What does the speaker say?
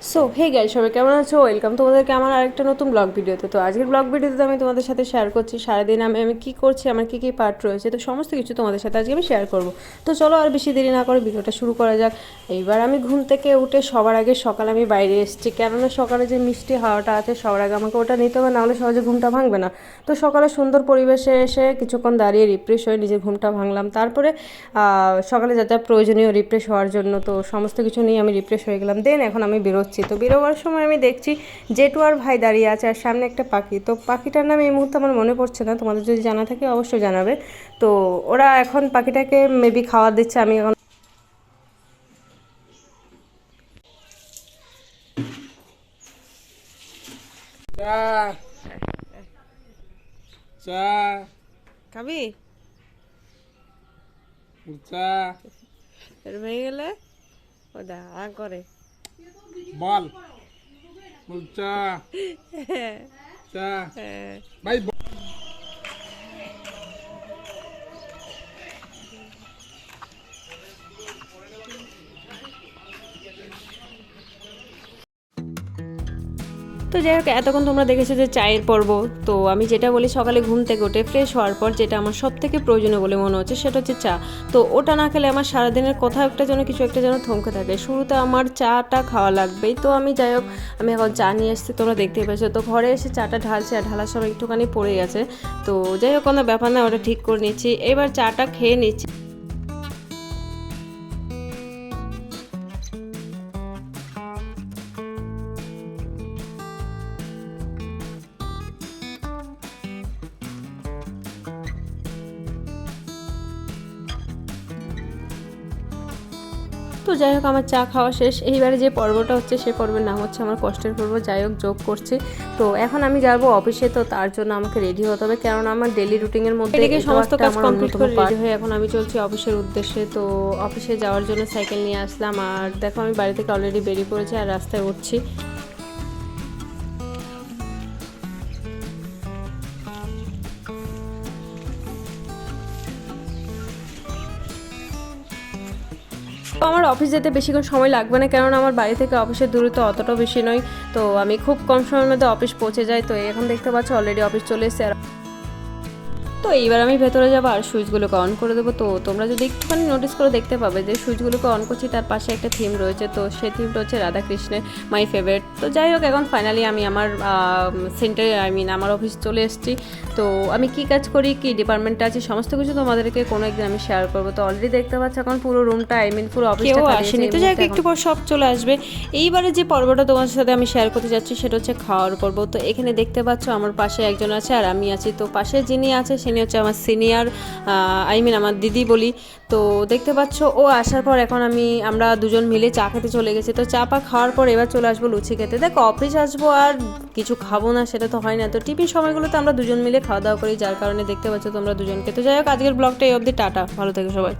So hey গাই সবাই কেমন আছো? ওয়েলকাম তোমাদেরকে আমার আরেকটা নতুন ব্লগ ভিডিওতে তো আজকের ব্লগ ভিডিওতে আমি তোমাদের সাথে শেয়ার করছি। সারাদিন আমি আমি কী করছি, আমার কী কী পার্ট রয়েছে, তো সমস্ত কিছু তোমাদের সাথে আজকে আমি শেয়ার করব। তো চলো আর বেশি দেরি না করে ভিডিওটা শুরু করা যাক। এইবার আমি ঘুম থেকে উঠে সবার আগে সকালে আমি বাইরে এসেছি। কেননা সকালে যে মিষ্টি হাওয়াটা আছে, সবার আগে আমাকে ওটা নিতে হবে, নাহলে সহজে ঘুমটা ভাঙবে না। তো সকালে সুন্দর পরিবেশে এসে কিছুক্ষণ দাঁড়িয়ে রিফ্রেশ হয়ে নিজের ঘুমটা ভাঙলাম। তারপরে সকালে যা যা প্রয়োজনীয় রিফ্রেশ হওয়ার জন্য, তো সমস্ত কিছু নিয়ে আমি রিফ্রেশ হয়ে গেলাম। দেন এখন আমি বেরোচ্ছি তো বেরোবার সময় আমি দেখছি জেটু আর ভাই দাঁড়িয়ে আছে আর সামনে একটা পাখি। তো পাখিটার নাম এই মুহূর্তে আমার মনে পড়ছে না তোমাদের যদি জানা থাকে অবশ্যই জানাবে। তো ওরা এখন পাখিটাকে মেবি খাবার দিচ্ছে আমি এখন খাবি? হয়ে গেলে? ও দা করে। বল। চা। চা। ভাই তো যাই হোক, এতক্ষণ তোমরা দেখেছ যে চায়ের পর্ব। তো আমি যেটা বলি, সকালে ঘুম থেকে উঠে ফ্রেশ হওয়ার পর যেটা আমার সব থেকে প্রয়োজনীয় বলে মনে হচ্ছে, সেটা হচ্ছে চা। তো ওটা না খেলে আমার সারাদিনের কোথাও একটা যেন কিছু একটা যেন থমকে থাকে। শুরুতে আমার চাটা খাওয়া লাগবেই। তো আমি যাই হোক, আমি এখন চা নিয়ে এসেছি, তোমরা দেখতেই পাচ্ছ তো ঘরে এসে চাটা ঢালছি, আর ঢালার সময় একটুখানি পড়ে গেছে। তো যাই হোক, কোনো ব্যাপার না, ওটা ঠিক করে নিচ্ছি। এবার চাটা খেয়ে নিচ্ছি। তো যাই হোক আমার চা খাওয়া শেষ। এইবারে যে পর্বটা হচ্ছে সে পর্বের নাম হচ্ছে আমার কষ্টের পর্ব। যাই হোক যোগ করছে। তো এখন আমি যাব অফিসে তো তার জন্য আমাকে রেডি হতে হবে। কারণ আমার ডেলি রুটিনের মধ্যে এদিকে সমস্ত কাজ কমপ্লিট করে রেডি হয়ে এখন আমি চলছি অফিসের উদ্দেশ্যে। তো অফিসে যাওয়ার জন্য সাইকেল নিয়ে আসলাম। আর দেখো আমি বাড়ি থেকে অলরেডি বেরিয়ে পড়েছি আর রাস্তায় উঠছি। আমার অফিস যেতে বেশিক্ষণ সময় লাগবে না কারণ আমার বাড়ি থেকে অফিসের দূরত্ব অতটাও বেশি নয়। তো আমি খুব কম সময়ের মধ্যে অফিস পৌঁছে যাই। তো এখন দেখতে পাচ্ছ অলরেডি অফিস চলে এসেছে আর তো এইবার আমি ভেতরে যাব আর সুইচগুলোকে অন করে দেবো। তো তোমরা যদি একটুখানি নোটিস করে দেখতে পাবে যে সুইচগুলোকে অন করছি তার পাশে একটা থিম রয়েছে। তো সেই থিমটা হচ্ছে রাধাকৃষ্ণের মাই ফেভারিট তো যাই হোক এখন ফাইনালি আমি আমার সেন্টারে আই মিন আমার অফিস চলে এসেছি। তো আমি কি কাজ করি কি ডিপার্টমেন্টে আছি সমস্ত কিছু তোমাদেরকে কোনো একদিন আমি শেয়ার করব। তো অলরেডি দেখতে পাচ্ছ এখন পুরো রুমটা আই মিন পুরো কেউ অফিসটা আসেনি। তো যাই হোক একটু পর সব চলে আসবে। এইবারে যে পর্বটা তোমার সাথে আমি শেয়ার করতে যাচ্ছি সেটা হচ্ছে খাওয়ার পর্ব। তো এখানে দেখতে পাচ্ছ আমার পাশে একজন আছে আর আমি আছি। তো পাশে যিনি আছে তিনি হচ্ছে আমার সিনিয়র আই মিন আমার দিদি বলি। তো দেখতে পাচ্ছ, ও আসার পর এখন আমি, আমরা দুজন মিলে চা খেতে চলে গেছি। তো চা পা খাওয়ার পর এবার চলে আসব লুচি খেতে। দেখো অফিস আসব আর কিছু খাব না, সেটা তো হয় না। তো টিফিন সময়গুলোতে আমরা দুজন মিলে খাওয়া দাওয়া করি, যার কারণে দেখতে পাচ্ছ তোমরা দুজনকে। তো যাই হোক, আজকের ব্লগটা এই অবধি, টাটা। ভালো থেকো সবাই।